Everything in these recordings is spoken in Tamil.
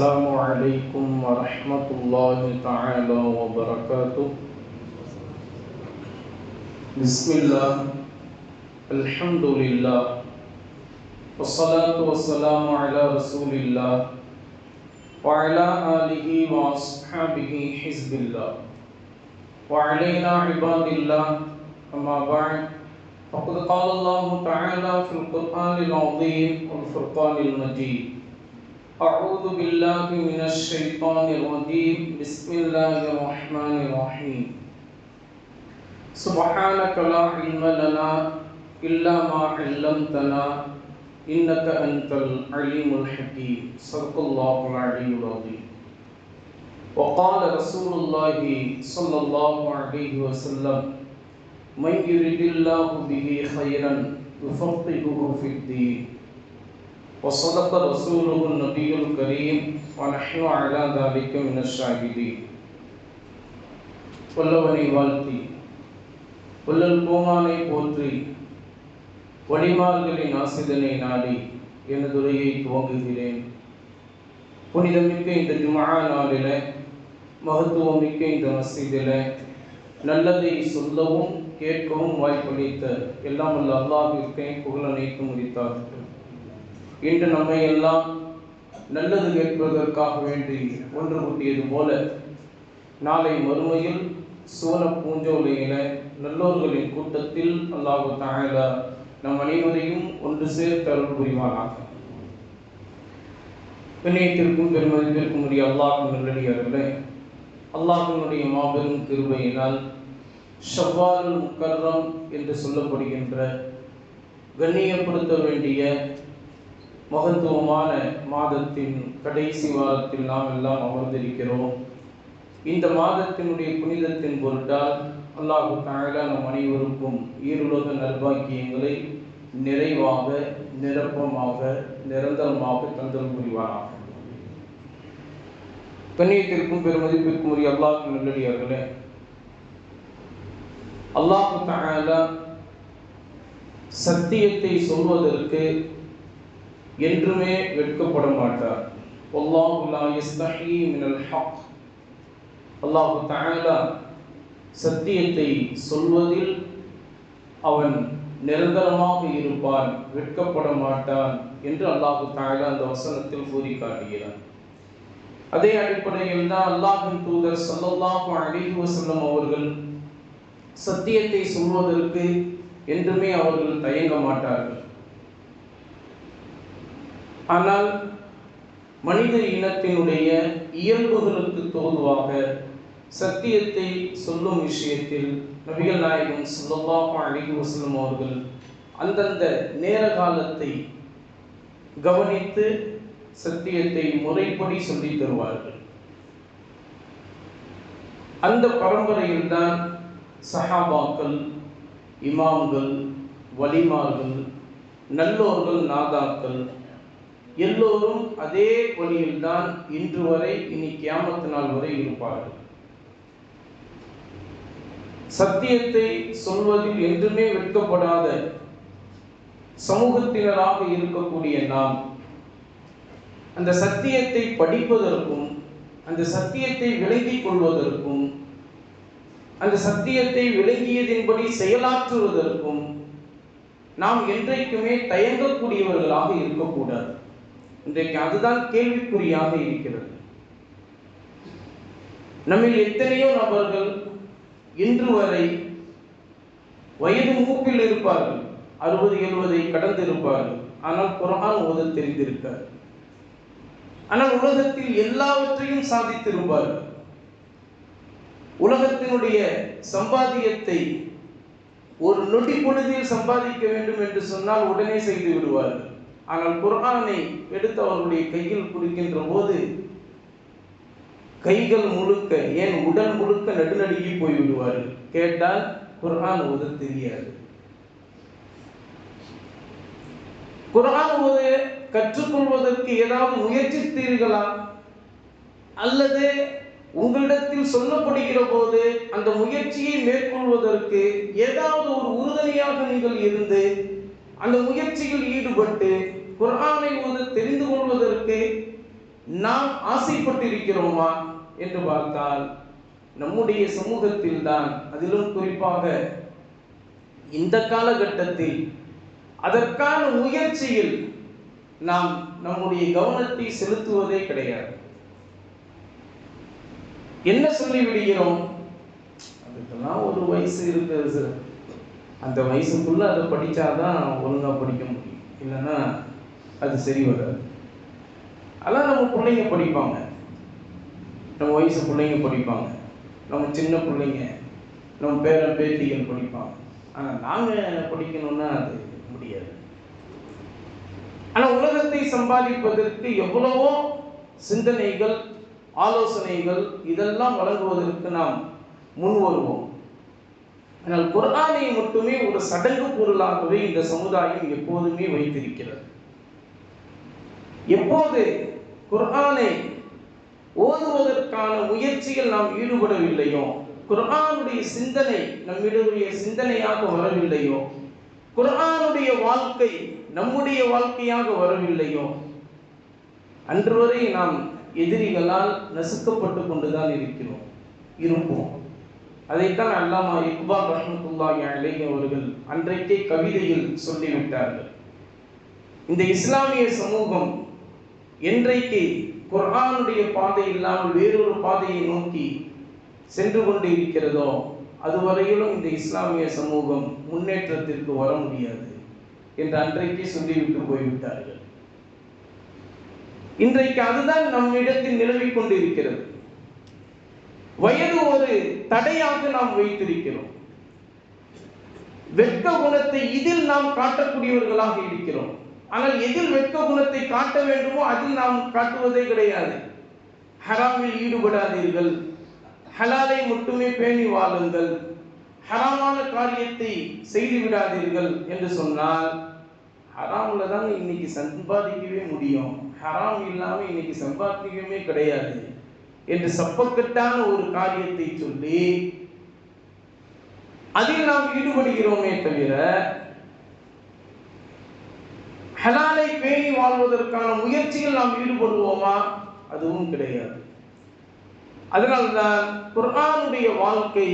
السلام علیکم ورحمۃ اللہ تعالی وبرکاتہ۔ بسم اللہ الحمد للہ وصلاة والسلام على رسول اللہ وعلى آلہ واصحابہ حزب اللہ وعلینا عباد اللہ اما بعد فقد قال اللہ تعالی فی القرآن العظیم والفرقان المجید۔ أعوذ بالله من الشيطان الرجيم. بسم الله الرحمن الرحيم. سبحانك لا علم لنا إلا ما علمتنا إنك أنت العليم الحكيم. صدق الله العلي العظيم. وقال رسول الله صلى الله عليه وسلم، من يرد الله به خيرا يفقهه في الدين. وصدق رسوله النبي الكريم ونحن على ذلك من الشاهدين வல்லவனை வாழ்த்தி வள்ளல் கோமானை போற்றி வழிமார்களின் ஆசிதனை நாடி எனது உரையை துவங்குகிறேன் புனிதமிக்க இந்த ஜுமா நாளில் மகத்துவமிக்க இந்த மசீதில் நல்லதை சொல்லவும் கேட்கவும் வாய்ப்பளித்த எல்லாம் வல்ல அல்லாஹிற்கே புகழ் அனைத்து முடித்தார்கள் இன்று நம்மை எல்லாம் நல்லது கேட்பதற்காக வேண்டி ஒன்று கூட்டியது போல நாளை மறுமையில் சோழ பூஞ்சோலையில நல்லோர்களின் கூட்டத்தில் அல்லாஹு தாயலா நம் அனைவரையும் ஒன்று சேர்த்து அருள் புரிவானாக. பிணையத்திற்கும் பெருமதிப்பிற்கும் உரிய அல்லாஹின் நல்லடியார்களே அல்லாஹினுடைய மாபெரும் கிருபையினால் ஷவ்வால் முக்கர்ரம் என்று சொல்லப்படுகின்ற கண்ணியப்படுத்த வேண்டிய மகத்துவமான மாதத்தின் கடைசி வாரத்தில் நாம் எல்லாம் அமர்ந்திருக்கிறோம். இந்த மாதத்தினுடைய புனிதத்தின் பொருட்டால் அல்லாஹு தாயலா நம் அனைவருக்கும் ஈருலக நல்பாக்கியங்களை நிறைவாக நிரப்பமாக நிரந்தரமாக தந்தல் புரிவாராக கண்ணியத்திற்கும் பெருமதிப்பிற்கும் உரிய அல்லாஹ் நல்லடியார்களே அல்லாஹு தாயலா சத்தியத்தை சொல்வதற்கு என்றுமே வெட்கப்பட மாட்டார் அல்லாஹு லா சத்தியத்தை சொல்வதில் அவன் நிரந்தரமாக இருப்பான் வெட்கப்பட மாட்டான் என்று அல்லாஹு தஆலா அந்த வசனத்தில் கூறி காட்டுகிறான் அதே அடிப்படையில் தான் அல்லாஹின் தூதர் சல்லாஹு அலைஹி வசல்லம் அவர்கள் சத்தியத்தை சொல்வதற்கு என்றுமே அவர்கள் தயங்க மாட்டார்கள். ஆனால் மனித இனத்தினுடைய இயல்புகளுக்கு தோதுவாக சத்தியத்தை சொல்லும் விஷயத்தில் நபிகள் நாயகம் ஸல்லல்லாஹு அலைஹி வசலம் அவர்கள் அந்தந்த நேர காலத்தை கவனித்து சத்தியத்தை முறைப்படி சொல்லி தருவார்கள். அந்த பரம்பரையில்தான் சஹாபாக்கள் இமாம்கள் வலிமார்கள் நல்லோர்கள் நாதாக்கள் எல்லோரும் அதே வழியில்தான் இன்று வரை இனி கியாமத்து நாள் வரை இருப்பார்கள். சத்தியத்தை சொல்வதில் என்றுமே வெட்கப்படாத சமூகத்தினராக இருக்கக்கூடிய நாம் அந்த சத்தியத்தை படிப்பதற்கும் அந்த சத்தியத்தை விளங்கிக் கொள்வதற்கும் அந்த சத்தியத்தை விளங்கியதின்படி செயலாற்றுவதற்கும் நாம் என்றைக்குமே தயங்கக்கூடியவர்களாக இருக்கக்கூடாது. இன்றைக்கு அதுதான் கேள்விக்குறியாக இருக்கிறது. நம்மில் எத்தனையோ நபர்கள் இன்று வரை வயது மூப்பில் இருப்பார்கள். அறுபது எழுபதை கடந்து இருப்பார்கள் ஆனால் குரான் ஓத தெரிந்திருக்கார் ஆனால் உலகத்தில் எல்லாவற்றையும் சாதித்திருப்பார்கள். உலகத்தினுடைய சம்பாதியத்தை ஒரு நொடி பொழுதில் சம்பாதிக்க வேண்டும் என்று சொன்னால் உடனே செய்து விடுவார்கள். ஆனால் குரானை எடுத்து அவர்களுடைய கையில் குறிக்கின்ற போது கைகள் முழுக்க ஏன் உடல் முழுக்க நடுநடுங்கி போய்விடுவார்கள் கேட்டால் குரான் ஓத தெரியாது. குரான் ஓத கற்றுக்கொள்வதற்கு ஏதாவது முயற்சித்தீர்களா? அல்லது உங்களிடத்தில் சொல்லப்படுகிற போது அந்த முயற்சியை மேற்கொள்வதற்கு ஏதாவது ஒரு உறுதுணையாக நீங்கள் இருந்து அந்த முயற்சியில் ஈடுபட்டு குரானை ஓது தெரிந்து கொள்வதற்கு நாம் ஆசைப்பட்டிருக்கிறோமா என்று பார்த்தால் நம்முடைய சமூகத்தில் தான் அதிலும் குறிப்பாக இந்த காலகட்டத்தில் அதற்கான முயற்சியில் நாம் நம்முடைய கவனத்தை செலுத்துவதே கிடையாது. என்ன சொல்லிவிடுகிறோம்? அதுக்கெல்லாம் ஒரு வயசு இருக்குது சார். அந்த வயசுக்குள்ள அதை படிச்சாதான் ஒழுங்கா படிக்க முடியும். இல்லைன்னா அது சரி வராது. அதெல்லாம் நம்ம பிள்ளைங்க படிப்பாங்க. நம்ம வயசு பிள்ளைங்க படிப்பாங்க. நம்ம சின்ன பிள்ளைங்க நம்ம பேரன் பேத்திகள் படிப்பாங்க. ஆனால் நாங்கள் படிக்கணும்னா அது முடியாது. ஆனால் உலகத்தை சம்பாதிப்பதற்கு எவ்வளவோ சிந்தனைகள் ஆலோசனைகள் இதெல்லாம் வழங்குவதற்கு நாம் முன் வருவோம். ஆனால் குரானை மட்டுமே ஒரு சடங்கு பொருளாகவே இந்த சமுதாயம் எப்போதுமே வைத்திருக்கிறது. எப்போது குர்ஆனை ஓதுவதற்கான முயற்சியில் நாம் ஈடுபடவில்லையோ குர்ஆனுடைய சிந்தனை நம்மிடைய சிந்தனையாக வரவில்லையோ குர்ஆனுடைய வாழ்க்கை நம்முடைய வாழ்க்கையாக வரவில்லையோ அன்று வரை நாம் எதிரிகளால் நசுக்கப்பட்டு கொண்டுதான் இருக்கிறோம் இருப்போம். அதைத்தான் அல்லாமா இக்பால் ரஹமத்துல்லாஹி அலைஹி அவர்கள் அன்றைக்கே கவிதையில் சொல்லிவிட்டார்கள். இந்த இஸ்லாமிய சமூகம் என்றைக்கு குர்ஆனுடைய பாதை இல்லாமல் வேறொரு பாதையை நோக்கி சென்று கொண்டு இருக்கிறதோ அதுவரையிலும் இந்த இஸ்லாமிய சமூகம் முன்னேற்றத்திற்கு வர முடியாது என்று அன்றைக்கே சொல்லிவிட்டு போய்விட்டார்கள். இன்றைக்கு அதுதான் நம்மிடத்தில் நிலவிக் கொண்டிருக்கிறது. வயது ஒரு தடையாக நாம் வைத்திருக்கிறோம். வெட்க குணத்தை இதில் நாம் காட்டக்கூடியவர்களாக இருக்கிறோம். ஆனால் எதில் வெட்க குணத்தை காட்ட வேண்டுமோ அதில் நாம் காட்டுவதே கிடையாது. ஹராமில் ஈடுபடாதீர்கள். ஹலாலை மட்டுமே பேணி வாழுங்கள். ஹராமான காரியத்தை செய்து விடாதீர்கள் என்று சொன்னால் ஹராமில் தான் இன்னைக்கு சம்பாதிக்கவே முடியும். ஹராம் இல்லாமல் இன்னைக்கு சம்பாதிக்கவே கிடையாது. என்று சப்பக்கட்டான ஒரு காரியத்தை சொல்லி அதில் நாம் ஈடுபடுகிறோமே தவிர ஹலாலை பேணி வாழ்வதற்கான முயற்சியில் நாம் ஈடுபடுவோமா? அதுவும் கிடையாது. அதனால்தான் குர்ஆனுடைய வாழ்க்கை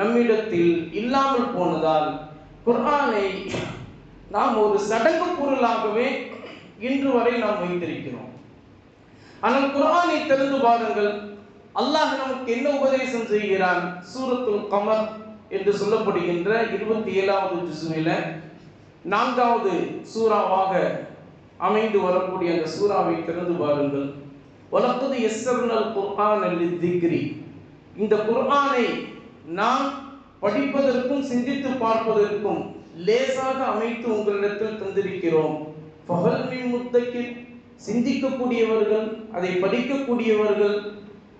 நம்மிடத்தில் இல்லாமல் போனதால் குர்ஆனை நாம் ஒரு சடங்கு பொருளாகவே இன்று வரை நாம் வைத்திருக்கிறோம். ஆனால் குர்ஆனை திறந்து பாருங்கள். அல்லாஹ் நமக்கு என்ன உபதேசம் செய்கிறான்? சூரத்துல் கமர் என்று சொல்லப்படுகின்ற இருபத்தி ஏழாவது ஜிசுவில நான்காவது சூறாவாக அமைந்து வரக்கூடிய அந்த சூறாவை திறந்து பாருங்கள். வளர்ப்பது எஸ்ஸர்னல் குர்ஆன் திக்ரி இந்த குர்ஆனை நாம் படிப்பதற்கும் சிந்தித்து பார்ப்பதற்கும் லேசாக அமைத்து உங்களிடத்தில் தந்திருக்கிறோம். பகல்மின் முத்தக்கில் சிந்திக்கக்கூடியவர்கள் அதை படிக்கக்கூடியவர்கள்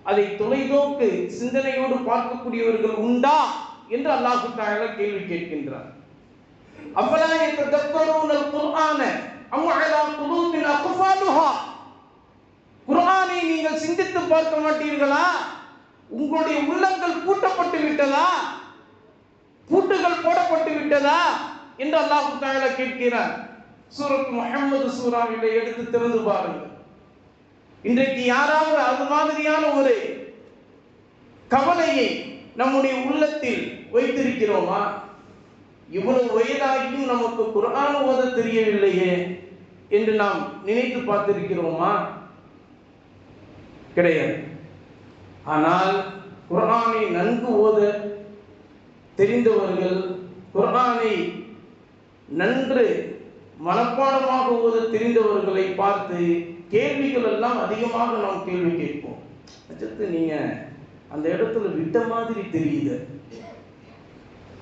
அதை தொலைநோக்கு சிந்தனையோடு பார்க்கக்கூடியவர்கள் உண்டா என்று அல்லாஹு தாயால கேள்வி கேட்கின்றார். அஃபலா யததக்கரூனல் குர்ஆன அம் அலா குலூபின் அக்ஃபாலுஹா குர்ஆனை நீங்கள் சிந்தித்து பார்க்க மாட்டீர்களா? உங்களுடைய உள்ளங்கள் பூட்டப்பட்டு விட்டதா? பூட்டுகள் போடப்பட்டு விட்டதா? என்று அல்லாஹு தாயால கேட்கிறார். சூரத் முஹம்மது சூறாவிலே எடுத்து திறந்து பாருங்கள். இன்றைக்கு யாராவது அது மாதிரியான ஒரு கவலையை நம்முடைய உள்ளத்தில் வைத்திருக்கிறோமா? இவ்வளவு வயதாகியும் நமக்கு குரான் ஓத தெரியவில்லையே என்று நாம் நினைத்து பார்த்திருக்கிறோமா? கிடையாது. ஆனால் குரானை நன்கு ஓத தெரிந்தவர்கள் குரானை நன்று மனப்பாடமாக ஓத தெரிந்தவர்களை பார்த்து கேள்விகள் எல்லாம் அதிகமாக நாம் கேள்வி கேட்போம். அச்சத்து நீங்க அந்த இடத்துல விட்ட மாதிரி தெரியுது.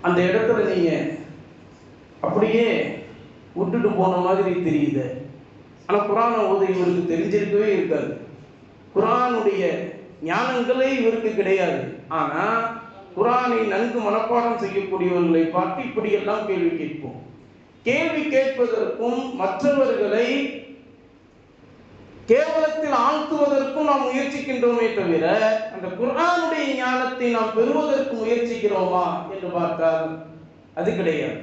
அந்த இடத்துல நீங்க அப்படியே விட்டுட்டு போன மாதிரி தெரியுது. ஆனா குரானை ஓத இவருக்கு தெரிஞ்சிருக்கவே இருக்காது. குரானுடைய ஞானங்களே இவருக்கு கிடையாது. ஆனா குரானை நன்கு மனப்பாடம் செய்யக்கூடியவர்களை பார்த்து இப்படியெல்லாம் கேள்வி கேட்போம். கேள்வி கேட்பதற்கும் மற்றவர்களை கேவலத்தில் ஆழ்த்துவதற்கும் நாம் முயற்சிக்கின்றோமே தவிர அந்த குரானுடைய ஞானத்தை நாம் பெறுவதற்கு முயற்சிக்கிறோமா என்று பார்த்தால் அது கிடையாது.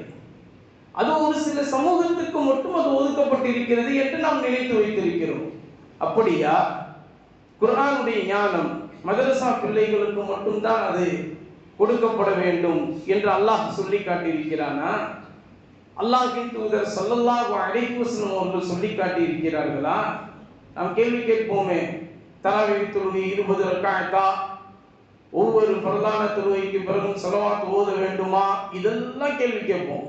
அது ஒரு சில சமூகத்துக்கு மட்டும் அது ஒதுக்கப்பட்டிருக்கிறது என்று நாம் நினைத்து வைத்திருக்கிறோம். அப்படியா? குரானுடைய ஞானம் மதரசா பிள்ளைகளுக்கு மட்டும்தான் அது கொடுக்கப்பட வேண்டும் என்று அல்லாஹ் சொல்லி காட்டியிருக்கிறானா? அல்லாஹின் தூதர் சொல்லல்லாஹு அலைஹி அவர்கள் சொல்லி காட்டியிருக்கிறார்களா? நாம் கேள்வி கேட்போமே. தராவி தொழுகை இருபது ரக்காயத்தா? ஒவ்வொரு பிரதான தொழுகைக்கு பிறகும் செலவாத்து ஓத வேண்டுமா? இதெல்லாம் கேள்வி கேட்போம்.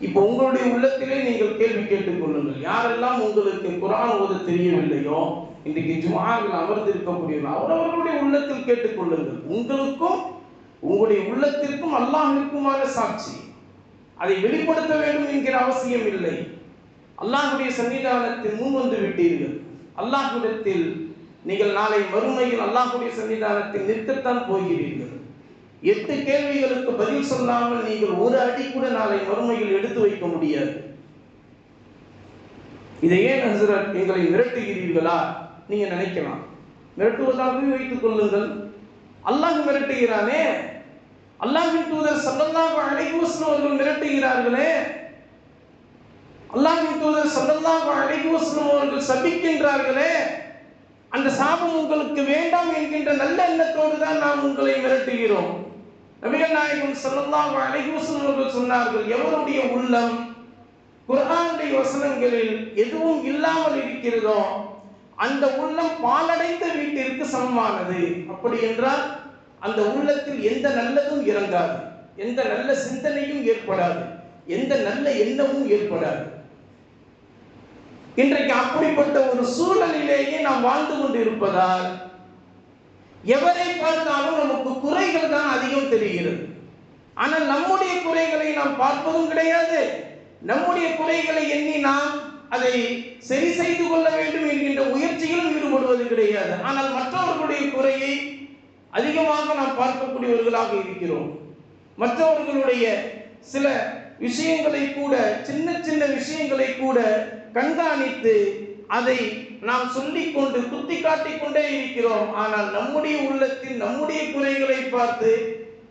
இப்போ உங்களுடைய உள்ளத்திலே நீங்கள் கேள்வி கேட்டுக் கொள்ளுங்கள். யாரெல்லாம் உங்களுக்கு குரான் ஓத தெரியவில்லையோ இன்றைக்கு ஜுமாவில் அமர்ந்திருக்கக்கூடிய அவரவர்களுடைய உள்ளத்தில் கேட்டுக்கொள்ளுங்கள் உங்களுக்கும் உங்களுடைய உள்ளத்திற்கும் அல்லாஹிற்குமான சாட்சி. அதை வெளிப்படுத்த வேண்டும் என்கிற அவசியம் இல்லை. அல்லாஹுடைய சன்னிதானத்தில் முன் வந்து விட்டீர்கள். அல்லாஹுடத்தில் நீங்கள் நாளை மறுமையில் அல்லாஹுடைய சன்னிதானத்தில் நிற்கத்தான் போகிறீர்கள். எட்டு கேள்விகளுக்கு பதில் சொல்லாமல் நீங்கள் ஒரு அடி கூட நாளை மறுமையில் எடுத்து வைக்க முடியாது. இதை ஏன் ஹசரத் எங்களை மிரட்டுகிறீர்களா? நீங்க நினைக்கலாம். மிரட்டுவதாகவே வைத்துக் கொள்ளுங்கள். அல்லாஹ் மிரட்டுகிறானே. அல்லாஹின் தூதர் சல்லல்லாஹு அலைஹி வஸல்லம் அவர்கள் மிரட்டுகிறார்களே. அல்லாஹின் தூதர் சல்லல்லாஹு அலைஹி வஸல்லம் அவர்கள் சபிக்கின்றார்களே அந்த சாபம் உங்களுக்கு வேண்டாம் என்கின்ற நல்ல எண்ணத்தோடு தான் நாம் உங்களை மிரட்டுகிறோம். நபிகள் நாயகம் ஸல்லல்லாஹு அலைஹி வஸல்லம் அவர்கள் சொன்னார்கள் எவருடைய உள்ளம் குர்ஆனுடைய வசனங்களில் எதுவும் இல்லாமல் இருக்கிறதோ அந்த உள்ளம் பாலடைந்த வீட்டிற்கு சமமானது. அப்படி என்றால் அந்த உள்ளத்தில் எந்த நல்லதும் இறங்காது எந்த நல்ல சிந்தனையும் ஏற்படாது எந்த நல்ல எண்ணமும் ஏற்படாது. இன்றைக்கு அப்படிப்பட்ட ஒரு சூழலிலேயே நாம் வாழ்ந்து கொண்டு இருப்பதால் எவரை பார்த்தாலும் நமக்கு குறைகள் தான் அதிகம் தெரிகிறது. ஆனால் நம்முடைய குறைகளை நாம் பார்ப்பதும் கிடையாது. நம்முடைய குறைகளை எண்ணி நாம் அதை சரி செய்து கொள்ள வேண்டும் என்கின்ற முயற்சியிலும் ஈடுபடுவது கிடையாது. ஆனால் மற்றவர்களுடைய குறையை அதிகமாக நாம் பார்க்கக்கூடியவர்களாக இருக்கிறோம். மற்றவர்களுடைய சில விஷயங்களை கூட சின்ன சின்ன விஷயங்களை கூட கண்காணித்து அதை நாம் சொல்லிக் கொண்டு குத்தி காட்டிக் கொண்டே இருக்கிறோம். ஆனால் நம்முடைய உள்ளத்தில் நம்முடைய குறைகளை பார்த்து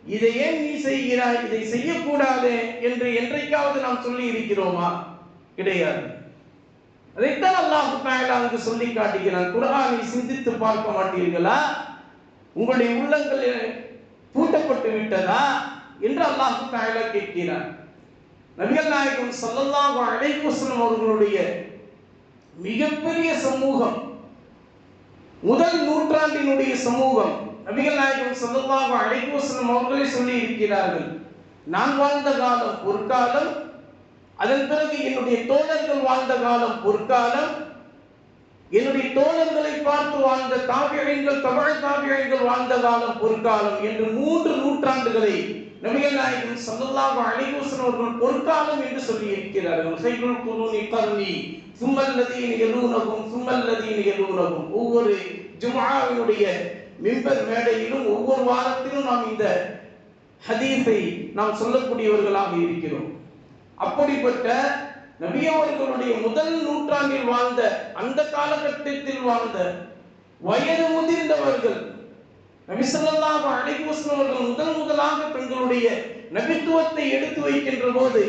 இதை ஏன் நீ செய்கிறாய்? இதை செய்யக்கூடாது என்று என்றைக்காவது நாம் சொல்லி இருக்கிறோமா? கிடையாது. அதைத்தான் அல்லாஹு தாயலா அங்கு சொல்லி காட்டுகிறான் குரானை சிந்தித்து பார்க்க மாட்டீர்களா? உங்களுடைய உள்ளங்கள் பூட்டப்பட்டு விட்டதா? என்று அல்லாஹு தாயலா கேட்கிறான். நபிகள் நாயகம் சல்லல்லாஹு அலைஹி வஸல்லம் அவர்களுடைய மிகப்பெரிய சமூகம் முதல் நூற்றாண்டினுடைய சமூகம் நபிகள் நாயகம் சல்லல்லாஹு அலைஹி வஸல்லம் அவர்களே சொல்லி இருக்கிறார்கள் நான் வாழ்ந்த காலம் பொற்காலம் அதன் பிறகு என்னுடைய தோழர்கள் வாழ்ந்த காலம் பொற்காலம் என்னுடைய தோழர்களை பார்த்து வாழ்ந்த தாபியங்கள் தமிழ் தாபியங்கள் வாழ்ந்த காலம் பொற்காலம் என்று மூன்று நூற்றாண்டுகளை நபிகள் நாயகம் ஸல்லல்லாஹு அலைஹி வஸல்லம் அவர்கள் பொற்காலம் என்று சொல்லி இருக்கிறார்கள் சைகுல் குருனி கர்ணி சும்மல்லதீன யலூனகும் சும்மல்லதீன யலூனகும் ஒவ்வொரு ஜும்ஆவினுடைய மிம்பர் மேடையிலும் ஒவ்வொரு வாரத்திலும் நாம் இந்த ஹதீஸை நாம் சொல்லக்கூடியவர்களாக இருக்கிறோம். அப்படிப்பட்ட நபியவர்களுடைய முதல் நூற்றாண்டில் வாழ்ந்த அந்த காலகட்டத்தில் வாழ்ந்த வயது முதிர்ந்தவர்கள் நபி ஸல்லல்லாஹு அலைஹி வஸல்லம் அவர்கள் முதல் முதலாக தங்களுடைய நபித்துவத்தை எடுத்து வைக்கின்ற போது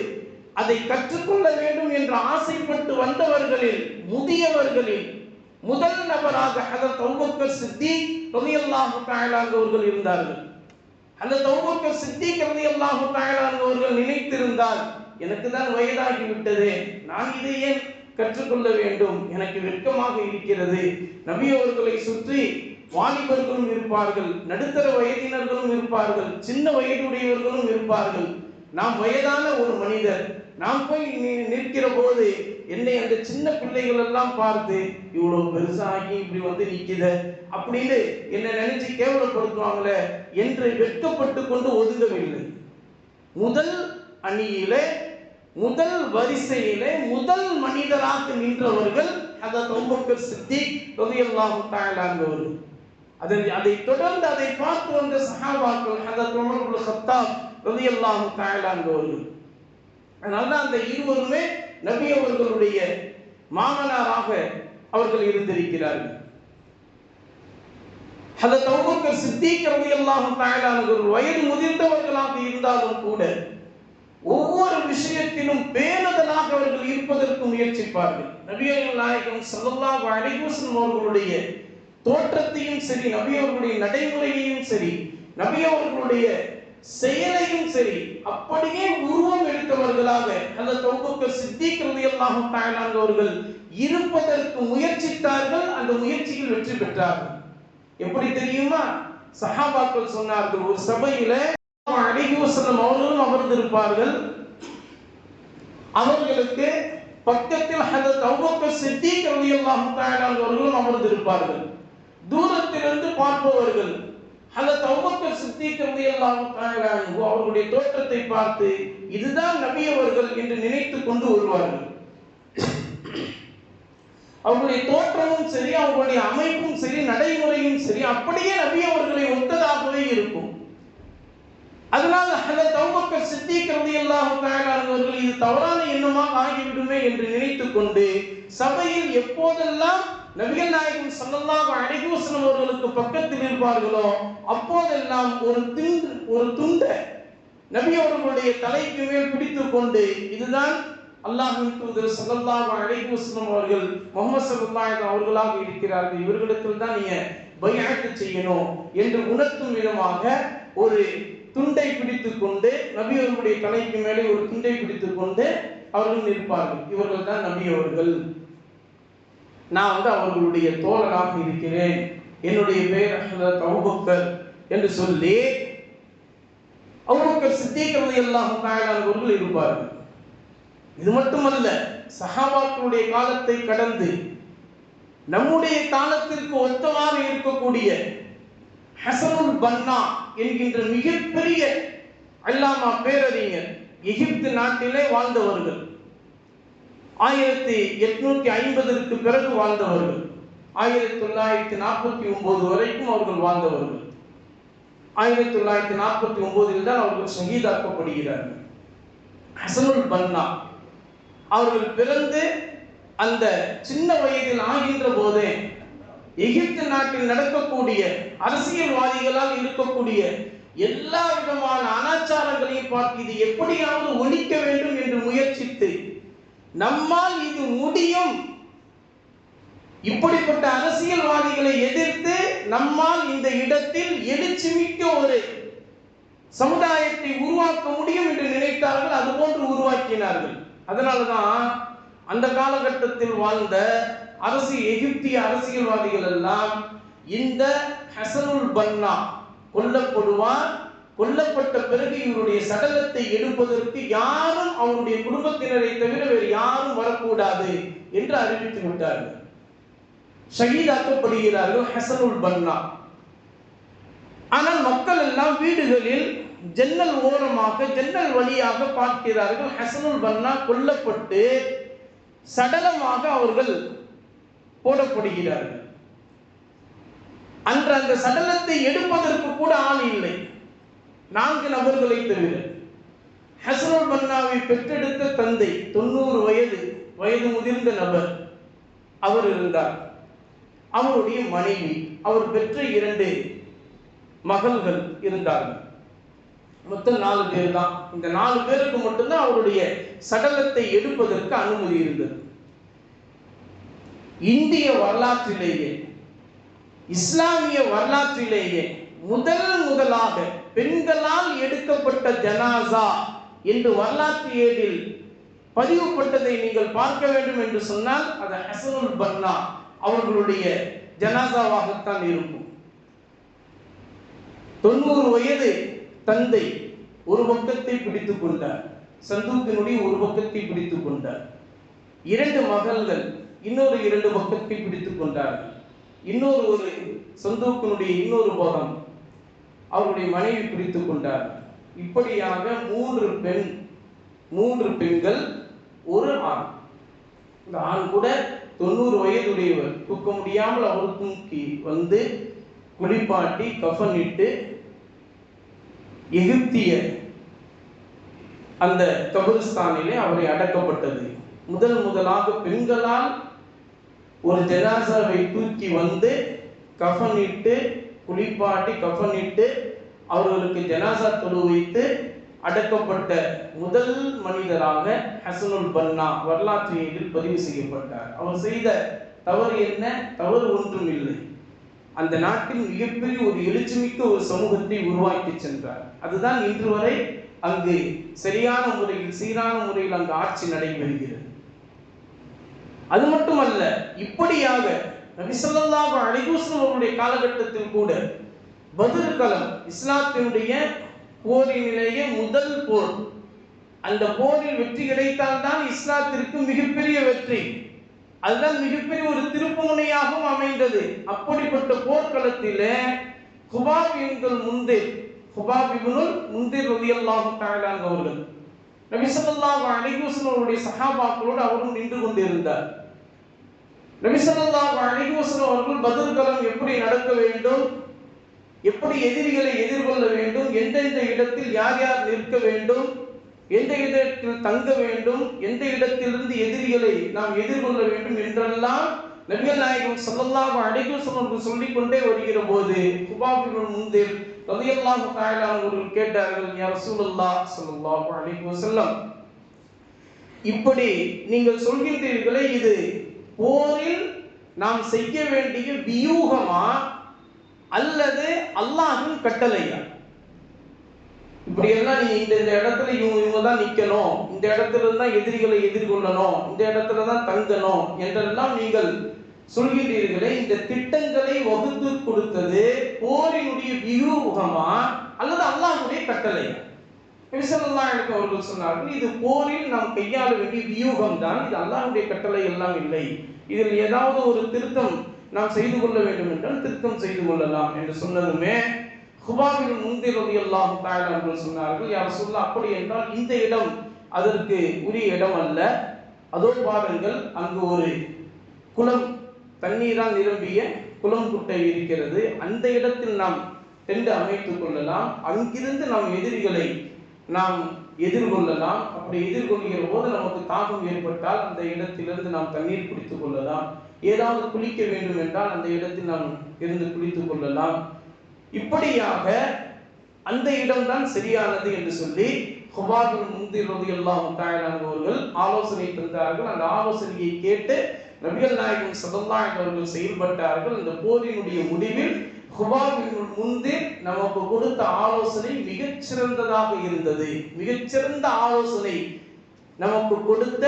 அதை கற்றுக்கொள்ள வேண்டும் என்று ஆசைப்பட்டு வந்தவர்களில் முதியவர்களில் முதல் நபராக ஹதரத் அபூபக்கர் சித்திக் ரலியல்லாஹு தஆலா அவர்கள் இருந்தார்கள். அந்த அபூபக்கர் சித்திக் ரலியல்லாஹு தஆலா அவர்கள் நினைத்திருந்தால் எனக்கு தான் வயதாகி விட்டது. நான் இதை ஏன் கற்றுக்கொள்ள வேண்டும்? எனக்கு வெட்கமாக இருக்கிறது. நபி அவர்களை சுற்றி வாலிபர்களும் இருப்பார்கள் நடுத்தர வயதினர்களும் இருப்பார்கள் சின்ன வயதுடையவர்களும் இருப்பார்கள். நாம் வயதான ஒரு மனிதர் நாம் போய் நிற்கிற போது என்னை அந்த சின்ன பிள்ளைகள் எல்லாம் பார்த்து இவ்வளவு பெருசாகி இப்படி வந்து நிக்கிற அப்படின்னு என்னை நினைச்சு கேவலப்படுத்துவாங்களே என்று வெட்கப்பட்டு கொண்டு ஒதுங்கவில்லை. முதல் அணியிலே முதல் வரிசையிலே முதல் மனிதராக நின்றவர்கள் ஹதரத் ரொம்ப சித்தி தொகையெல்லாம் தஆலா அதன் அதை அதை தொடர்ந்து அதை பார்த்து வந்த சஹாபாக்கள் ஹதரத் உமர் இப்னு கத்தாப் ரலியல்லாஹு தஆலா அதனால தான் அந்த இருவருமே நபி அவர்களுடைய மாமனாராக அவர்கள் இருந்திருக்கிறார்கள். ஹதரத் அபூபக்கர் சித்திக் ரலியல்லாஹு தஆலா அன்ஹு வயது முதிர்ந்தவர்களாக இருந்தாலும் கூட ஒவ்வொரு விஷயத்திலும் பேணுதலாக அவர்கள் இருப்பதற்கு முயற்சிப்பார்கள். நபியர்கள் நாயகம் சல்லல்லாஹு அலைஹி வஸல்லம் அவர்களுடைய தோற்றத்தையும் சரி நபி அவர்களுடைய நடைமுறையையும் சரி நபி அவர்களுடைய செயலையும் சரி அப்படியே உருவம் எடுத்தவர்களாக அந்த தொகுப்பு சித்திக் ரலியல்லாஹு அவர்கள் இருப்பதற்கு முயற்சித்தார்கள் அந்த முயற்சியில் வெற்றி பெற்றார்கள். எப்படி தெரியுமா? சஹாபாக்கள் சொன்னார்கள் ஒரு சபையில அலைஹி அவர்களும் அமர்ந்திருப்பார்கள். அவர்களுக்கு பக்கத்தில் அந்த அபூபக்கர் சித்திக் ரலியல்லாஹு தஆலா அவர்களும் அமர்ந்திருப்பார்கள். தூரத்திலிருந்து பார்ப்பவர்கள். அந்த அவுபக்கர் சித்திக் ரலியல்லாஹு தஆலா அவர்களுடைய தோற்றத்தை பார்த்து இதுதான் நபி அவர்கள் என்று நினைத்து கொண்டு வருவார்கள். அவர்களுடைய தோற்றமும் சரி அவர்களுடைய அமைப்பும் சரி நடைமுறையும் சரி அப்படியே நபி அவர்களை ஒத்ததாகவே இருக்கும். அதனால் ஹதரத் அபூபக்கர் சித்திக் ரலியல்லாஹு தஆலா அவர்கள் இது தவறான எண்ணமாக ஆகிவிடுமே என்று நினைத்து கொண்டு சபையில் எப்போதெல்லாம் நபிகள் நாயகம் சல்லல்லாஹு அலைஹி வஸல்லம் அவர்களுக்கு பக்கத்தில் இருப்பார்களோ அப்போதெல்லாம் ஒரு திண்டு ஒரு துண்டை நபி அவர்களுடைய தலைக்கு மேல் பிடித்து கொண்டு இதுதான் அல்லாஹின் தூதர் சல்லல்லாஹு அலைஹி வஸல்லம் அவர்கள் முகமது சல்லல்லாஹு அவர்களாக இருக்கிறார்கள். இவர்களிடத்தில் தான் நீங்க பைஅத் செய்யணும் என்று உணர்த்தும் விதமாக ஒரு துண்டை பிடித்து கொண்டு நபி அவர்களுடைய தலைக்கு மேலே ஒரு துண்டை பிடித்து கொண்டு அவர்கள் நிற்பார்கள். இவர்கள் தான் நபி அவர்கள். நான் வந்து அவர்களுடைய தோழராக இருக்கிறேன். என்னுடைய பெயர் கௌபக்கர் என்று சொல்லி அபூபக்கர் சித்திக்கிறது எல்லாம் தஆலா அவர்கள் இருப்பார்கள். இது மட்டுமல்ல சஹாபாக்களுடைய காலத்தை கடந்து நம்முடைய காலத்திற்கு ஒத்தவாறு இருக்கக்கூடிய ஹசனுல் பன்னா என்கின்ற மிகப்பெரிய அல்லாமா பேரறிஞர் எகிப்து நாட்டிலே வாழ்ந்தவர்கள். ஆயிரத்தி எட்நூத்தி ஐம்பதற்கு பிறகு வாழ்ந்தவர்கள். ஆயிரத்தி தொள்ளாயிரத்தி நாற்பத்தி ஒன்பது வரைக்கும் அவர்கள் வாழ்ந்தவர்கள். ஆயிரத்தி தொள்ளாயிரத்தி நாற்பத்தி ஒன்பதில் தான் அவர்கள் ஷஹீதாக்கப்படுகிறார்கள் ஹசனுல் பன்னா. அவர்கள் பிறந்து அந்த சின்ன வயதில் ஆகின்ற போதே எகிப்து நாட்டில் நடக்கக்கூடிய அரசியல்வாதிகளால் இருக்கக்கூடிய எல்லா விதமான அனாச்சாரங்களையும் பார்த்து இது எப்படியாவது ஒழிக்க வேண்டும் என்று முயற்சித்து நம்மால் இது முடியும். இப்படிப்பட்ட அரசியல்வாதிகளை எதிர்த்து நம்மால் இந்த இடத்தில் எழுச்சிமிக்க ஒரு சமுதாயத்தை உருவாக்க முடியும் என்று நினைத்தார்கள் அது போன்று உருவாக்கினார்கள். அதனாலதான் அந்த காலகட்டத்தில் வாழ்ந்த அரசு எகிப்திய அரசியல்வாதிகள் எல்லாம் இந்த ஹசனுல் பன்னா கொல்லப்படுவார் கொல்லப்பட்ட பிறகு இவருடைய சடலத்தை எடுப்பதற்கு யாரும் அவருடைய குடும்பத்தினரை தவிர வேறு யாரும் வரக்கூடாது என்று அறிவித்து விட்டார்கள். ஷஹீதாக்கப்படுகிறார்கள் ஹசனுல் பன்னா. ஆனால் மக்கள் எல்லாம் வீடுகளில் ஜன்னல் ஓரமாக ஜன்னல் வழியாக பார்க்கிறார்கள். ஹசனுல் பன்னா கொல்லப்பட்டு சடலமாக அவர்கள் போடப்படுகிறார்கள். அன்று அந்த சடலத்தை எடுப்பதற்கு கூட ஆள் இல்லை. நான்கு நபர்களை தவிர ஹசனுல் பன்னாவை பெற்றெடுத்த தந்தை தொண்ணூறு வயது வயது முதிர்ந்த நபர் அவர் இருந்தார். அவருடைய மனைவி அவர் பெற்ற இரண்டு மகள்கள் இருந்தார்கள். மொத்தம் நாலு பேர் தான் இந்த நாலு பேருக்கு மட்டும்தான் அவருடைய சடலத்தை எடுப்பதற்கு அனுமதி இருந்தது. இந்திய வரலாற்றிலேயே இஸ்லாமிய வரலாற்றிலேயே முதல் முதலாக பெண்களால் எடுக்கப்பட்ட ஜனாசா என்று வரலாற்று ஏடில் பதிவுப்பட்டதை நீங்கள் பார்க்க வேண்டும் என்று சொன்னால் அது ஹசனுல் பன்னா அவர்களுடைய ஜனாசாவாகத்தான் இருக்கும். தொண்ணூறு வயது தந்தை ஒரு பக்கத்தை பிடித்துக் கொண்டார். சந்தூக்கினுடைய ஒரு பக்கத்தை பிடித்துக் கொண்டார். இரண்டு மகள்கள் இன்னொரு இரண்டு பக்கத்தை பிடித்துக் கொண்டார்கள். இன்னொரு ஒரு சந்தூக்கினுடைய இன்னொரு பகம் அவருடைய மனைவி பிடித்துக் கொண்டார். இப்படியாக மூன்று பெண் மூன்று பெண்கள் ஒரு ஆண். இந்த ஆண் கூட தொண்ணூறு வயதுடையவர். தூக்க முடியாமல் அவருக்கும் தூக்கி வந்து குளிப்பாட்டி கஃனிட்டு எகிப்திய அந்த கபுரிஸ்தானிலே அவரை அடக்கப்பட்டது. முதல் முதலாக பெண்களால் ஒரு ஜனாசாவை தூக்கி வந்து கஃனிட்டு குளிப்பாட்டி கஃனிட்டு அவர்களுக்கு ஜனாசா தொழு வைத்து அடக்கப்பட்ட முதல் மனிதராக ஹசனுல் பன்னா வரலாற்று ஏடில் பதிவு செய்யப்பட்டார். அவர் செய்த தவறு என்ன? தவறு ஒன்றும் இல்லை. அந்த நாட்டில் மிகப்பெரிய ஒரு எழுச்சிமிக்க ஒரு சமூகத்தை உருவாக்கி சென்றார். அதுதான் இன்று வரை அங்கு சரியான முறையில் சீரான முறையில் அங்கு ஆட்சி நடைபெறுகிறது. அது மட்டுமல்ல இப்படியாக நபிசல்லாஹு அலிகுஸ்லம் அவருடைய காலகட்டத்தில் கூட பத்ர் களம் இஸ்லாத்தினுடைய போரினிலேயே முதல் போர். அந்த போரில் வெற்றி கிடைத்தால் தான் இஸ்லாத்திற்கு மிகப்பெரிய வெற்றி. அதுதான் மிகப்பெரிய ஒரு திருப்புமுனையாகவும் அமைந்தது. அப்படிப்பட்ட போர்க்களத்திலே ஹுபாப் என்கள் முந்திர் ஹுபாப் இப்னுல் முந்திர் ரலியல்லாஹு தஆலா அவர்கள் நபி ஸல்லல்லாஹு அவருடைய சஹாபாக்களோடு அவரும் நின்று கொண்டிருந்தார். நபிசல்லாஹ் ஸல்லல்லாஹு அவர்கள் பத்ர் எப்படி நடக்க வேண்டும்? எப்படி எதிரிகளை எதிர்கொள்ள வேண்டும்? எந்தெந்த இடத்தில் யார் யார் நிற்க வேண்டும்? எந்த இடத்தில் தங்க வேண்டும்? எந்த இடத்திலிருந்து எதிரிகளை நாம் எதிர்கொள்ள வேண்டும் என்றெல்லாம் நபிகள் நாயகம் சல்லல்லாஹு அலைஹி வஸல்லம் சொல்லிக் கொண்டே வருகிற போது குபாப் இப்னு முந்திர் ரலியல்லாஹு தஆலா அவர்கள் கேட்டார்கள் யா ரசூலுல்லாஹ் சல்லல்லாஹு அலைஹி வஸல்லம் இப்படி நீங்கள் சொல்கின்றீர்களே இது போரில் நாம் செய்ய வேண்டிய வியூகமா அல்லது அல்லாஹின் கட்டளையா? இப்படி எல்லாம் நீ இந்த இந்த இடத்துல இவங்க இவங்க தான் நிக்கணும். இந்த இடத்துல தான் எதிரிகளை எதிர்கொள்ளணும். இந்த இடத்துல தான் தங்கணும் என்றெல்லாம் நீங்கள் சொல்கிறீர்களே இந்த திட்டங்களை வகுத்து கொடுத்தது போரினுடைய வியூகமா அல்லது அல்லாஹுடைய கட்டளையா? நபிசல்லா அவர்கள் சொன்னார்கள் இது போரில் நாம் கையாள வேண்டிய வியூகம் தான் இது அல்லாஹுடைய கட்டளை எல்லாம் இல்லை. இதில் ஏதாவது ஒரு திருத்தம் நாம் செய்து கொள்ள வேண்டும் என்றால் திருத்தம் செய்து கொள்ளலாம் என்று சொன்னதுமே ஹுபாபின் முந்திர் ரதி அல்லாஹ் அவர்கள் சொன்னார்கள் யார் சொல்ல அப்படி என்றால் இந்த இடம் அதற்கு உரிய இடம் அல்ல. அதோ பாருங்கள் அங்கு ஒரு குளம் தண்ணீரால் நிரம்பிய குளம் குட்டை இருக்கிறது. அந்த இடத்தில் நாம் டெண்டு அமைத்துக் கொள்ளலாம். அங்கிருந்து நாம் எதிரிகளை நாம் எதிர்கொள்ளலாம். அப்படி எதிர்கொள்கிற போது நமக்கு தாகம் ஏற்பட்டால் அந்த இடத்திலிருந்து நாம் தண்ணீர் குடித்துக் கொள்ளலாம். ஏதாவது குளிக்க வேண்டும் என்றால் அந்த இடத்தில் நாம் இருந்து குளித்துக் கொள்ளலாம். இப்படியாக அந்த இடம்தான் சரியானது என்று சொல்லி ஹுபாபின் முந்திர் எல்லாம் தஆலா அவர்கள் ஆலோசனை தந்தார்கள். அந்த ஆலோசனையை கேட்டு நபிகள் நாயகம் ஸல்லல்லாஹு அவர்கள் செயல்பட்டார்கள். அந்த போரினுடைய முடிவில் ஹுபாபின் முந்திர் நமக்கு கொடுத்த ஆலோசனை மிகச்சிறந்ததாக இருந்தது. மிகச்சிறந்த ஆலோசனை நமக்கு கொடுத்த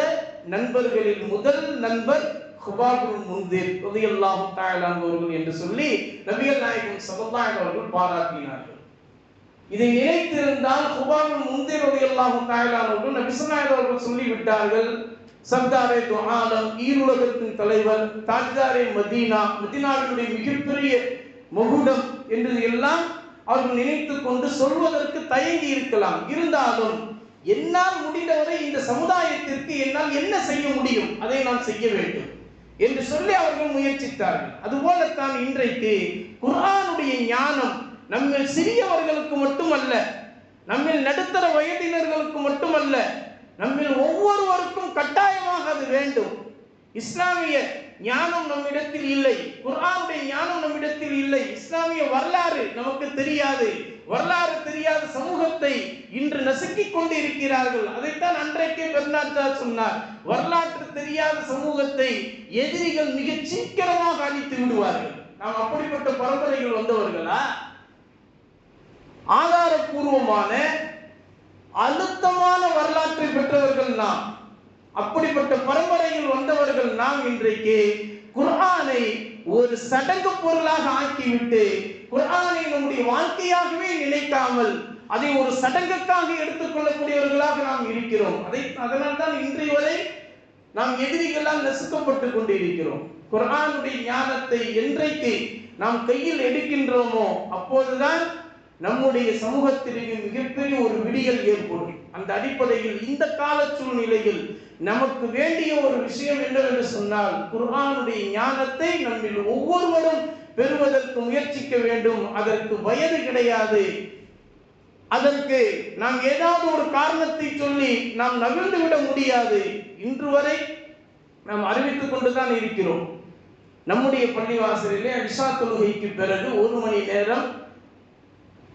நண்பர்களில் முதல் நண்பர் ஹுபாபுல் முந்திர் ரலியல்லாஹு தஆலா என்று சொல்லி நபிகள் நாயகம் சமுதாயம் அவர்கள் பாராட்டினார்கள். இதை நினைத்திருந்தால் குபாபின் முந்திர் ரலியல்லாஹு தாயலானவர்கள் அவர்கள் அவர்கள் சொல்லிவிட்டார்கள். சர்தாரே துஹாலம் ஈருலகத்தின் தலைவர் தாஜ்தாரே மதீனா மதீனாவினுடைய மிகப்பெரிய முகுடம் என்று எல்லாம் அவர்கள் நினைத்துக் கொண்டு சொல்வதற்கு தயங்கி இருக்கலாம். இருந்தாலும் என்னால் முடிந்தவரை இந்த சமுதாயத்திற்கு என்னால் என்ன செய்ய முடியும்? அதை நான் செய்ய வேண்டும் என்று சொல்லி அவர்கள் முயற்சித்தார்கள். அதுபோலத்தான் இன்றைக்கு குரானுடைய ஞானம் நம்மில் சிறியவர்களுக்கு மட்டுமல்ல நம்மில் நடுத்தர வயதினர்களுக்கு மட்டுமல்ல நம்மில் ஒவ்வொருவருக்கும் கட்டாயமாக அது வேண்டும். இஸ்லாமிய ஞானம் நம்மிடத்தில் இல்லை. குர்ஆனுடைய ஞானம் நம்மிடத்தில் இல்லை. இஸ்லாமிய வரலாறு நமக்கு தெரியாது. வரலாறு தெரியாத சமூகத்தை இன்று நசுக்கிக் கொண்டு இருக்கிறார்கள் அதைத்தான் அன்றைக்கே பெர்னார்டா சொன்னார். வரலாற்று தெரியாத சமூகத்தை எதிரிகள் மிக சீக்கிரமாக அழித்து விடுவார்கள். நாம் அப்படிப்பட்ட பரம்பரைகள் வந்தவர்களா? ஆதாரபூர்வமான அழுத்தமான வரலாற்றை பெற்றவர்கள் நாம். அப்படிப்பட்ட பரம்பரையில் வந்தவர்கள் நாம் இன்றைக்கு குர்ஆனை ஒரு சடங்கு பொருளாக ஆக்கிவிட்டு குர்ஆனை நம்முடைய வாழ்க்கையாகவே நினைக்காமல் அதை ஒரு சடங்குக்காக எடுத்துக்கொள்ளக்கூடியவர்களாக நாம் இருக்கிறோம். அதை அதனால் தான் இன்றைய வரை நாம் எதிரிகளால் நசுக்கப்பட்டு கொண்டிருக்கிறோம். குர்ஆனுடைய ஞானத்தை என்றைக்கு நாம் கையில் எடுக்கின்றோமோ அப்போதுதான் நம்முடைய சமூகத்திலேயே மிகப்பெரிய ஒரு விடியல் ஏற்படும். அந்த அடிப்படையில் இந்த கால சூழ்நிலையில் நமக்கு வேண்டிய ஒரு விஷயம் என்னவென்று சொன்னால் குர்ஆனுடைய ஞானத்தை நம்மில் ஒவ்வொருவரும் பெறுவதற்கு முயற்சிக்க வேண்டும். அதற்கு வயது கிடையாது. அதற்கு நாம் ஏதாவது ஒரு காரணத்தை சொல்லி நாம் நகர்ந்து விட முடியாது. இன்று வரை நாம் அறிவித்துக் கொண்டுதான் இருக்கிறோம். நம்முடைய பள்ளிவாசலிலே இஷா தொழுகைக்கு பிறகு ஒரு மணி நேரம்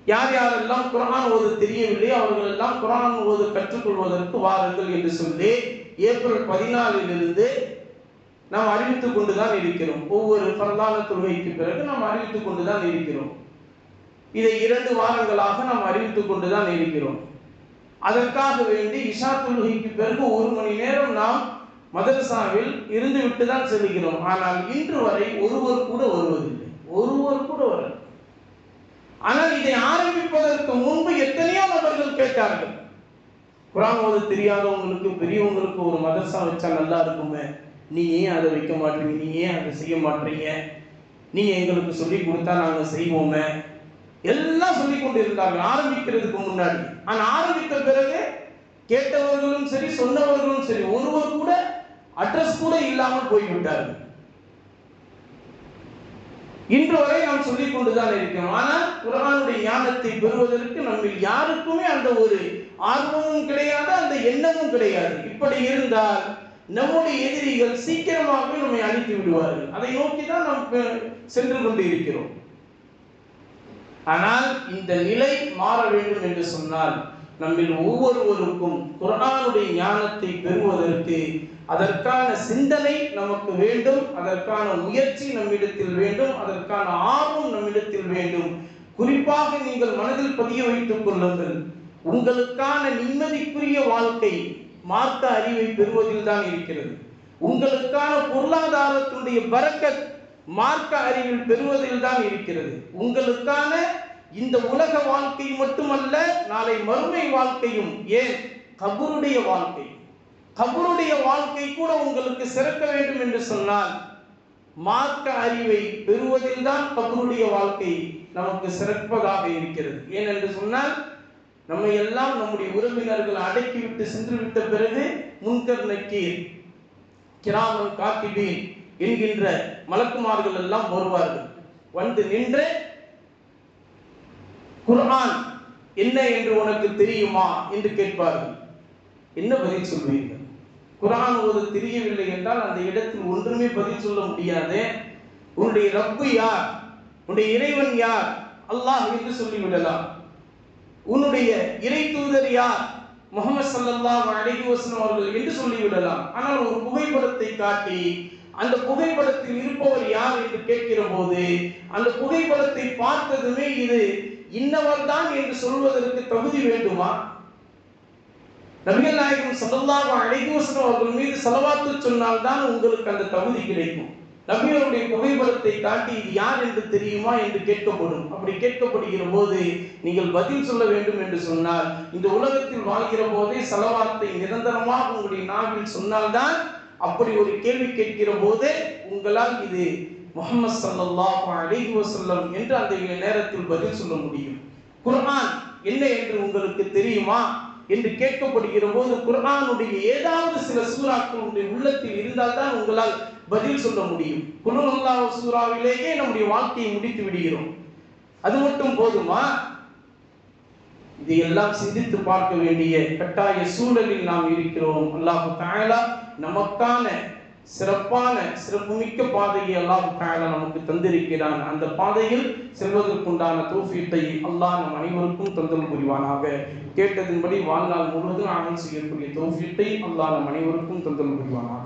யார் யாரெல்லாம் குரான் ஓது தெரியவில்லை அவர்கள் எல்லாம் குரான் ஓது கற்றுக்கொள்வதற்கு வாருங்கள் என்று சொல்லி ஏப்ரல் பதினாலிலிருந்து நாம் அறிவித்துக் கொண்டுதான் இருக்கிறோம். ஒவ்வொரு பிரதான தொழுகைக்கு பிறகு நாம் அறிவித்துக் கொண்டுதான் இருக்கிறோம். இதை இரண்டு வாரங்களாக நாம் அறிவித்துக் கொண்டுதான் இருக்கிறோம். அதற்காக வேண்டி இஷா தொழுகைக்கு பிறகு ஒரு மணி நேரம் நாம் மதரசாவில் இருந்து விட்டு தான் செல்கிறோம் ஆனால் இன்று வரை ஒருவர் கூட வருவதில்லை. ஒருவர் கூட வர ஆனால் இதை ஆரம்பிப்பதற்கு முன்பு எத்தனையோ நபர்கள் கேட்டார்கள். குரான் ஓத தெரியாதவங்களுக்கு பெரியவங்களுக்கு ஒரு மதரசா வச்சா நல்லா இருக்குமே? நீ ஏன் அதை வைக்க மாட்டீங்க? நீ ஏன் அதை செய்ய மாட்டீங்க? நீ எங்களுக்கு சொல்லி கொடுத்தா நாங்கள் செய்வோமே? எல்லாம் சொல்லி கொண்டு இருந்தார்கள் ஆரம்பிக்கிறதுக்கு முன்னாடி. ஆனால் ஆரம்பித்த பிறகு கேட்டவர்களும் சரி சொன்னவர்களும் சரி ஒருவர் கூட அட்ரஸ் கூட இல்லாமல் போய்விட்டார்கள். இன்று வரை நாம் சொல்லிக் கொண்டுதான் இருக்கிறோம் ஆனால் குரானுடைய ஞானத்தை பெறுவதற்கு நம்மில் யாருக்குமே அந்த ஒரு ஆர்வமும் கிடையாது அந்த எண்ணமும் கிடையாது. இப்படி இருந்தால் நம்முடைய எதிரிகள் சீக்கிரமாகவே நம்மை அழித்து விடுவார்கள். அதை நோக்கி தான் நாம் பெ- சென்று கொண்டு இருக்கிறோம் ஆனால் இந்த நிலை மாற வேண்டும் என்று சொன்னால் நம்மில் ஒவ்வொருவருக்கும் குரானுடைய ஞானத்தை பெறுவதற்கு அதற்கான சிந்தனை நமக்கு வேண்டும் அதற்கான முயற்சி நம்மிடத்தில் வேண்டும் அதற்கான ஆர்வம் நம்மிடத்தில் வேண்டும். குறிப்பாக நீங்கள் மனதில் பதிய வைத்துக் கொள்ளுங்கள். உங்களுக்கான நிம்மதிக்குரிய வாழ்க்கை மார்க்க அறிவை பெறுவதில் தான் இருக்கிறது. உங்களுக்கான பொருளாதாரத்தினுடைய பறக்க மார்க்க அறிவில் பெறுவதில் தான் இருக்கிறது. உங்களுக்கான இந்த உலக வாழ்க்கை மட்டுமல்ல நாளை மறுமை வாழ்க்கையும் ஏன்? கபருடைய வாழ்க்கை. கபருடைய வாழ்க்கை கூட உங்களுக்கு சிறக்க வேண்டும் என்று சொன்னால் மார்க்க அறிவை பெறுவதில் தான் கபருடைய வாழ்க்கை நமக்கு சிறப்பதாக இருக்கிறது. ஏனென்று சொன்னால் நம்மை எல்லாம் நம்முடைய உறவினர்கள் அடக்கிவிட்டு சென்று விட்ட பிறகு முன்கர் நக்கீர் கிராமம் காத்திபீன் என்கின்ற மலக்குமார்கள் எல்லாம் வருவார்கள். வந்து நின்று குர்ஆன் என்ன என்று உனக்கு தெரியுமா என்று கேட்பார்கள். என்ன பதில் சொல்வீர்கள்? குரான் ஒரு தெரியவில்லை என்றால் அந்த இடத்தில் ஒன்றுமே பதில் சொல்ல முடியாது. உன்னுடைய ரப்பு யார்? உன்னுடைய இறைவன் யார்? அல்லாஹ் என்று சொல்லிவிடலாம். உன்னுடைய இறை தூதர் யார்? முகமது ஸல்லல்லாஹு அழகி வசனம் அவர்கள் என்று சொல்லிவிடலாம். ஆனால் ஒரு புகைப்படத்தை காட்டி அந்த புகைப்படத்தில் இருப்பவர் யார் என்று கேட்கிற போது அந்த புகைப்படத்தை பார்த்ததுமே இது இன்னவர் தான் என்று சொல்வதற்கு தகுதி வேண்டுமா? நபிகள் நாயகம் ஸல்லல்லாஹு அலைஹி வஸல்லம் அவர்கள் மீது ஸலவாத்து சொன்னால் தான் உங்களுக்கு அந்த தகுதி கிடைக்கும். நபியருடைய புகைப்படத்தை காட்டி இது யார் என்று தெரியுமா என்று கேட்கப்படும். அப்படி கேட்கப்படுகிற போது நீங்கள் பதில் சொல்ல வேண்டும் என்று சொன்னால் இந்த உலகத்தில் வாழ்கிற போதே செலவாத்தை நிரந்தரமாக உங்களுடைய நாவில் சொன்னால்தான் அப்படி ஒரு கேள்வி கேட்கிற போது உங்களால் இது முகமது ஸல்லல்லாஹு அலிஹி வசல்லம் என்று அந்த நேரத்தில் பதில் சொல்ல முடியும். குர்ஆன் என்ன என்று உங்களுக்கு தெரியுமா? என்று கேட்கப்படுகிற போது குர்ஆனுடைய ஏதாவது சில சூறாக்கள் உள்ளத்தில் உள்ளத்தில் இருந்தால்தான் உங்களால் பதில் சொல்ல முடியும். குலுல்லாஹ் சூறாவிலேயே நம்முடைய வாழ்க்கையை முடித்து விடுகிறோம். அது மட்டும் போதுமா? இதையெல்லாம் சிந்தித்து பார்க்க வேண்டிய கட்டாய சூழலில் நாம் இருக்கிறோம். அல்லாஹு தாயலா நமக்கான சிறப்பான சிறப்புமிக்க பாதையை அல்லாஹ் தஆலா நமக்கு தந்திருக்கிறான். அந்த பாதையில் செல்வதற்குண்டான தௌஃபீத்தை அல்லாஹ் நம் அனைவருக்கும் தொந்தரவு புரிவானாக. கேட்டதின்படி வாழ்நாள் முழுவதும் அமல் செய்யக்கூடிய தோஃபியத்தை அல்லாஹ் நம் அனைவருக்கும் தொந்தரவு புரிவானாக.